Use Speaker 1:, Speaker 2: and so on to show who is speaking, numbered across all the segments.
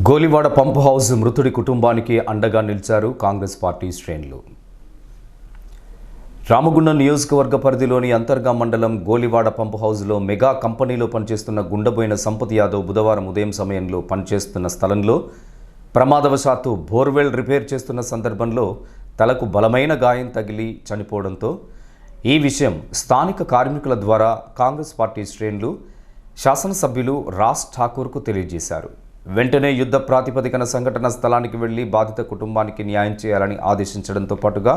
Speaker 1: Golivada pump house మృతుడి కుటుంబానికి అండగా నిలిచారు కాంగ్రెస్ పార్టీ శ్రేణులు. రామగుండం నియోజకవర్గ పరిధిలోని అంతర్గా మండలం గోలివాడ పంప్ హౌస్లో మెగా కంపెనీలో పనిచేస్తున్న గుండెబోయిన సంపత్ యాదవ్ బుధవారం ఉదయం సమయంలో పనిచేస్తున్న స్థలంలో ప్రమాదవశాత్తు బోర్వెల్ రిపేర్ చేస్తున్న సందర్భంలో తలకు బలమైన గాయం తగిలి చనిపోవడంతో ఈ విషయం స్థానిక కార్మికుల ద్వారా కాంగ్రెస్ పార్టీ శ్రేణులు శాసనసభ్యులు రాజ్ ఠాకూర్కు తెలియజేశారు. వెంటనే యుద్ధ ప్రాతిపదికన సంఘటన స్థలానికి వెళ్ళి బాధిత కుటుంబానికి న్యాయం చేయాలని ఆదేశించడంతో పాటుగా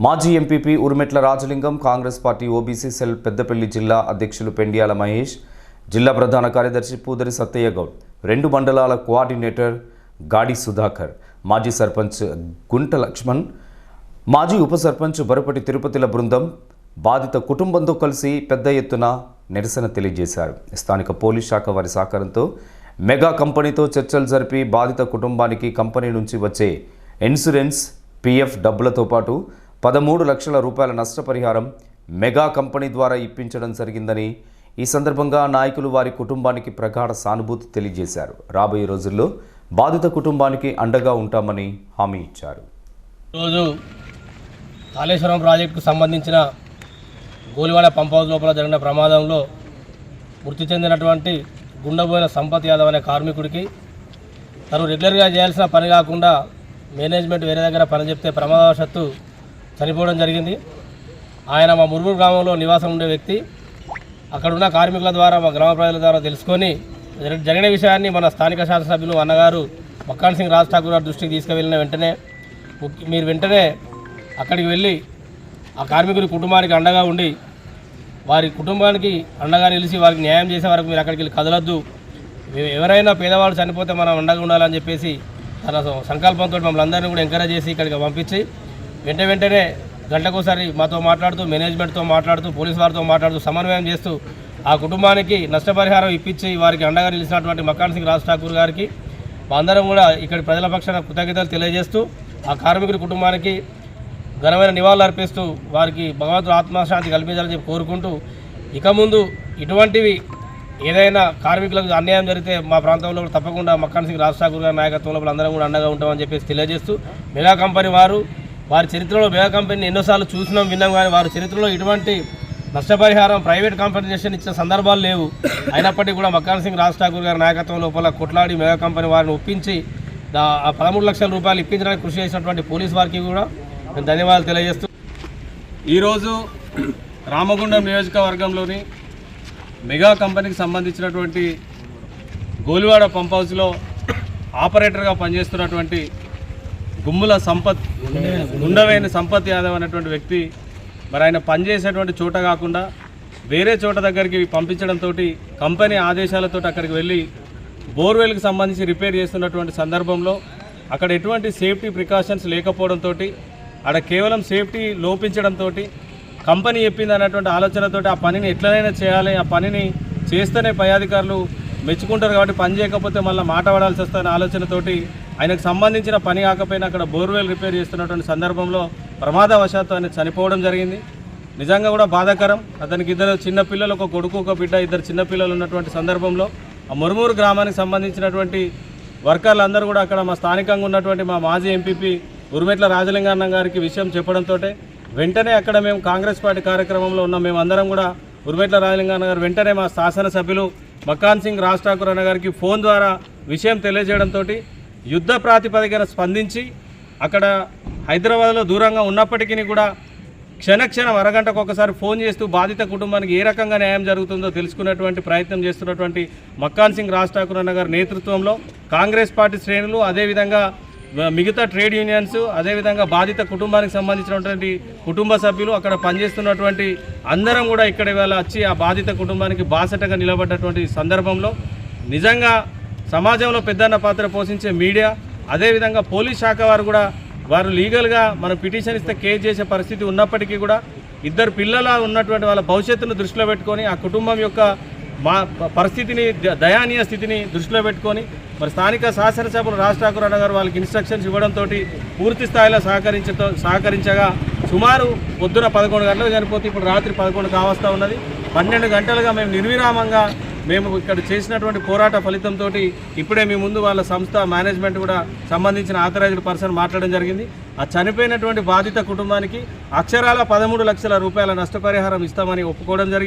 Speaker 1: మాజీ MPP Urumetla Rajalingam Congress party OBC cell Peddapalli జిల్లా అధ్యక్షులు పెండియాల మహేష్ జిల్లా ప్రధాన కార్యదర్శి పూదరి సత్తయ్య గౌడ్ రెండు మండలాల కోఆర్డినేటర్ గాడి సుధాకర్ మాజీ సర్పంచ్ గుంట లక్ష్మణ్ మాజీ ఉప సర్పంచ్ బరుపటి తిరుపతిల బృందం బాధిత కుటుంబంతో కలిసి పెద్ద ఎత్తున నిరసన తెలియజేశారు. స్థానిక పోలీస్ శాఖ వారి సహకారంతో మెగా కంపెనీతో చర్చలు జరిపి బాధిత కుటుంబానికి కంపెనీ నుంచి వచ్చే ఇన్సూరెన్స్ పీఎఫ్ డబ్బులతో పాటు పదమూడు లక్షల రూపాయల నష్టపరిహారం మెగా కంపెనీ ద్వారా ఇప్పించడం జరిగిందని ఈ సందర్భంగా నాయకులు వారి కుటుంబానికి ప్రగాఢ సానుభూతి తెలియజేశారు. రాబోయే రోజుల్లో బాధిత కుటుంబానికి అండగా ఉంటామని హామీ ఇచ్చారు.
Speaker 2: ఈరోజు కాళేశ్వరం ప్రాజెక్టుకు సంబంధించిన గోలివాడ పంప్ హౌస్ లోపల జరిగిన ప్రమాదంలో మృతి చెందినటువంటి గుండబోయిన సంపత్ యాదవ్ అనే కార్మికుడికి తను రెగ్యులర్గా చేయాల్సిన పని కాకుండా మేనేజ్మెంట్ వేరే దగ్గర పని చెప్తే ప్రమాదవశత్తు చనిపోవడం జరిగింది. ఆయన మా మురుగురు గ్రామంలో నివాసం ఉండే వ్యక్తి. అక్కడున్న కార్మికుల ద్వారా మా గ్రామ ప్రజల ద్వారా తెలుసుకొని జరిగిన విషయాన్ని మన స్థానిక శాసనసభ్యులు అన్నగారు మక్కాన్ సింగ్ రాజ్ ఠాకూర్ గారి దృష్టికి తీసుకువెళ్ళిన వెంటనే మీరు వెంటనే అక్కడికి వెళ్ళి ఆ కార్మికుడి కుటుంబానికి అండగా ఉండి వారి కుటుంబానికి అండగా నిలిచి వారికి న్యాయం చేసే వరకు మీరు అక్కడికి వెళ్ళి కదలొద్దు. మేము ఎవరైనా పేదవాళ్ళు చనిపోతే మనం అండగా ఉండాలని చెప్పేసి తన సంకల్పంతో మమ్మల్ని అందరినీ కూడా ఎంకరేజ్ చేసి ఇక్కడికి పంపించి వెంట వెంటనే గంటకోసారి మాతో మాట్లాడుతూ మేనేజ్మెంట్తో మాట్లాడుతూ పోలీస్ వారితో మాట్లాడుతూ సమన్వయం చేస్తూ ఆ కుటుంబానికి నష్టపరిహారం ఇప్పించి వారికి అండగా నిలిచినటువంటి మకాన్ సింగ్ రాజ్ ఠాకూర్ గారికి మా అందరం కూడా ఇక్కడ ప్రజల పక్షాన కృతజ్ఞతలు తెలియజేస్తూ ఆ కార్మికుడి కుటుంబానికి ఘనమైన నివాళులు అర్పిస్తూ వారికి భగవంతుడు ఆత్మశాంతి కల్పించాలని చెప్పి కోరుకుంటూ ఇక ముందు ఇటువంటివి ఏదైనా కార్మికులకు అన్యాయం జరిగితే మా ప్రాంతంలో తప్పకుండా మక్కన్ సింగ్ రాజ్ ఠాకూర్ గారి నాయకత్వంలో అందరం కూడా అండగా ఉంటామని చెప్పేసి తెలియజేస్తూ మెగా కంపెనీ వారు వారి చరిత్రలో మెగా కంపెనీని ఎన్నోసార్లు చూసినాం విన్నాం కానీ వారి చరిత్రలో ఇటువంటి నష్టపరిహారం ప్రైవేట్ కాంపెన్సేషన్ ఇచ్చిన సందర్భాలు లేవు. అయినప్పటికీ కూడా మక్కాన్ సింగ్ రాజ్ ఠాకూర్ గారి నాయకత్వం లోపల కొట్లాడి మెగా కంపెనీ వారిని ఒప్పించి పదమూడు లక్షల రూపాయలు ఇప్పించడానికి కృషి చేసినటువంటి పోలీస్ వారికి కూడా నేను ధన్యవాదాలు తెలియజేస్తూ ఈరోజు రామగుండం నియోజకవర్గంలోని మెగా కంపెనీకి సంబంధించినటువంటి గోలివాడ పంప్ హౌస్లో ఆపరేటర్గా పనిచేస్తున్నటువంటి గుమ్ముల సంపత్ గుండవేని సంపత్ యాదవ్ అనేటువంటి వ్యక్తి మరి ఆయన పనిచేసేటువంటి చోట కాకుండా వేరే చోట దగ్గరికి పంపించడంతో కంపెనీ ఆదేశాలతో అక్కడికి వెళ్ళి బోర్వెల్కి సంబంధించి రిపేర్ చేస్తున్నటువంటి సందర్భంలో అక్కడ ఎటువంటి సేఫ్టీ ప్రికాషన్స్ లేకపోవడంతో అక్కడ కేవలం సేఫ్టీ లోపించడంతో కంపెనీ చెప్పింది అన్నటువంటి ఆలోచనతో ఆ పనిని ఎట్లనైనా చేయాలి ఆ పనిని చేస్తేనే పై అధికారులు మెచ్చుకుంటారు కాబట్టి పని చేయకపోతే మళ్ళీ మాట పడాల్సి వస్తుందనే ఆలోచనతోటి ఆయనకు సంబంధించిన పని కాకపోయినా అక్కడ బోర్వెల్ రిపేర్ చేస్తున్నటువంటి సందర్భంలో ప్రమాదవశాత్తు ఆయన చనిపోవడం జరిగింది. నిజంగా కూడా బాధాకరం. అతనికి ఇద్దరు చిన్నపిల్లలు ఒక కొడుకు ఒక బిడ్డ ఇద్దరు చిన్నపిల్లలు ఉన్నటువంటి సందర్భంలో ఆ మురుమూరు గ్రామానికి సంబంధించినటువంటి వర్కర్లు అందరూ కూడా అక్కడ మా స్థానికంగా ఉన్నటువంటి మా మాజీ ఎంపీపీ ఉరుమెట్ల రాజలింగన్న గారికి విషయం చెప్పడంతో వెంటనే అక్కడ మేము కాంగ్రెస్ పార్టీ కార్యక్రమంలో ఉన్న. మేము అందరం కూడా ఉరుమెట్ల రాజలింగన్న గారు వెంటనే మా శాసనసభ్యులు మకాన్ సింగ్ రాజ్ ఠాకూర్ అన్న గారికి ఫోన్ ద్వారా విషయం తెలియజేయడంతో యుద్ధ ప్రాతిపదికన స్పందించి అక్కడ హైదరాబాద్లో దూరంగా ఉన్నప్పటికీ కూడా క్షణక్షణం అరగంటకు ఒకసారి ఫోన్ చేస్తూ బాధిత కుటుంబానికి ఏ రకంగా న్యాయం జరుగుతుందో తెలుసుకునేటువంటి ప్రయత్నం చేస్తున్నటువంటి మక్కాన్ సింగ్ రాజ్ ఠాకూర్ అన్న గారి నేతృత్వంలో కాంగ్రెస్ పార్టీ శ్రేణులు అదేవిధంగా మిగతా ట్రేడ్ యూనియన్స్ అదేవిధంగా బాధిత కుటుంబానికి సంబంధించినటువంటి కుటుంబ సభ్యులు అక్కడ పనిచేస్తున్నటువంటి అందరం కూడా ఇక్కడ ఇవాళ వచ్చి ఆ బాధిత కుటుంబానికి బాసటగా నిలబడ్డటువంటి సందర్భంలో నిజంగా సమాజంలో పెద్దన్న పాత్ర పోషించే మీడియా అదేవిధంగా పోలీస్ శాఖ వారు కూడా వారు లీగల్గా మనం పిటిషన్ ఇస్తే కేసు చేసే పరిస్థితి ఉన్నప్పటికీ కూడా ఇద్దరు పిల్లల ఉన్నటువంటి వాళ్ళ భవిష్యత్తును దృష్టిలో పెట్టుకొని ఆ కుటుంబం యొక్క మా పరిస్థితిని ద- దయానీయ స్థితిని దృష్టిలో పెట్టుకొని మరి స్థానిక శాసనసభలు రాజ్ ఠాకూర్ అన్న గారు వాళ్ళకి ఇన్స్ట్రక్షన్స్ ఇవ్వడంతో పూర్తి స్థాయిలో సహకరించతో సహకరించగా సుమారు పొద్దున పదకొండు గంటలకు చనిపోతే ఇప్పుడు రాత్రి పదకొండు కావస్తా ఉన్నది. పన్నెండు గంటలుగా మేము నిర్విరామంగా మేము ఇక్కడ చేసినటువంటి పోరాట ఫలితంతో ఇప్పుడే మీ ముందు వాళ్ళ సంస్థ మేనేజ్మెంట్ కూడా సంబంధించిన ఆథరైజ్డ్ పర్సన్ మాట్లాడడం జరిగింది. ఆ చనిపోయినటువంటి బాధిత కుటుంబానికి అక్షరాల పదమూడు లక్షల రూపాయల నష్టపరిహారం ఇస్తామని ఒప్పుకోవడం జరిగింది.